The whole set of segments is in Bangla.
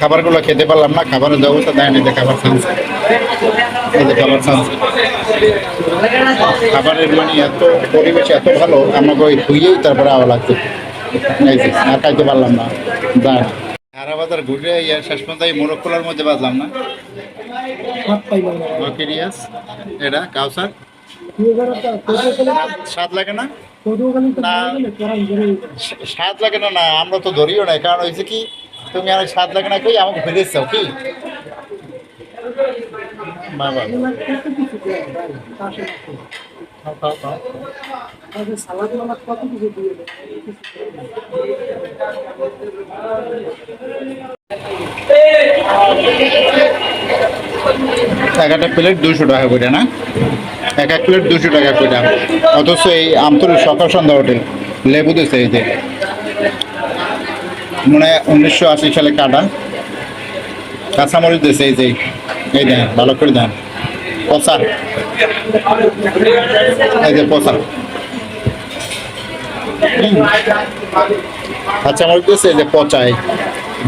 খাবারগুলো খেতে পারলাম না, খাবারের ব্যবস্থা দেয়নি যে খাবার এই খাবার খাবারের মানে এত পরিবেশ এত ভালো, আমাকে ওই ধুইয়েই তারপরে আওয়া লাগতো আর খাইতে পারলাম না। যা হারা ঘুরে শেষ পর্যন্ত এই মোরগকুলার মধ্যে বাজলাম না। এটা, কাউসার? স্বাদ লাগে না? স্বাদ লাগে না না, আমরা তো ধরিও না কারণ হয়েছে কি তুমি আর স্বাদ লাগে না, কই আমাকে চাও কি? বাবা। একটা প্লেট দুশো টাকা করে না? এক এক প্লেট দুশো টাকা করে। অথচ এই আমতলী সকাল সন্ধ্যা হোটেল, লেবু দিয়েছে এই যে। মনে হয় উনিশশো আশি সালে কাটা। কাঁচামরিচ দিয়েছে এই যে, এই দেন, ভালো করে দেন। পচা। এই যে, পচা। কাঁচামরিচ দিয়েছে এই যে পচাই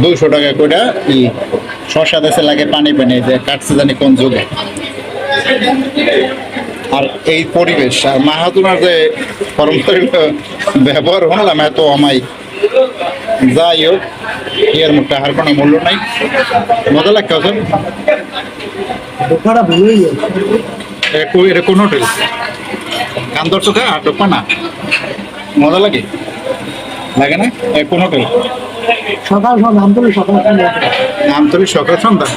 দুশো টাকা করে ই শশা দেশে লাগে পানি পানি যে, কাটছে জানি কোন যুগে। আর এই পরিবেশ, আর মাহাতুনার যে পারম্পরিক ব্যবহার হলাম এত অমাই যাই হোক মুখটা আর কোনো মূল্য নাই। মজা লাগছে ওদের এটা কোন হোটেল? কান্দর চোখা আর টোপা না। মজা লাগে? লাগে না? কোন হোটেল? সকাল সন্ধ্যা আমতলি সকাল সন্ধ্যা। আমতলি সকাল সন্ধ্যা?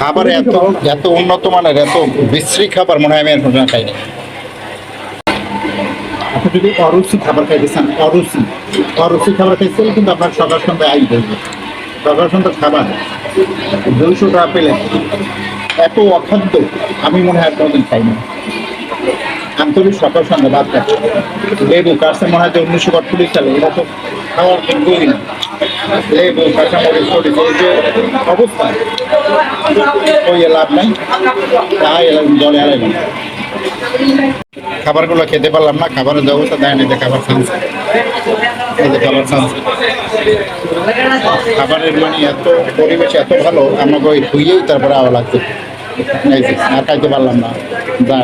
খাবার এত এত উন্নত মানের এত বিশ্রী খাবার মনে হয় আমি এখন খাইনি। আপনি যদি অরুচি খাবার খাইতে চান, অরুচি অরুচি খাবার চাইলে কিন্তু আপনার সকাল সন্ধ্যায় আই বলবে সকাল সন্ধ্যা খাবার। দুইশো টাকা পেলে এত অখাদ্য, আমি মনে হয় কোনোদিন খাইনি আন্তরিক সকাল সন্ধ্যা বাদ থাকে লেবু কাছে মনে হয় যে উনিশশো আটচল্লিশ সালে এটা তো খাওয়ার যোগ্যই না। লেবু কাঁচামরিচ মরিচ এই যে অবস্থা, ওই লাভ নাই। তাই জলে আলাইলাম খাবারগুলো খেতে পারলাম না, খাবারের ব্যবস্থা দেয় না খাবার যে খাবার খাবারের মানে এত পরিবেশ এত ভালো, আমাকে ওই ধুইয়েই তারপরে আওয়া লাগতো। আর খাইতে পারলাম না। যা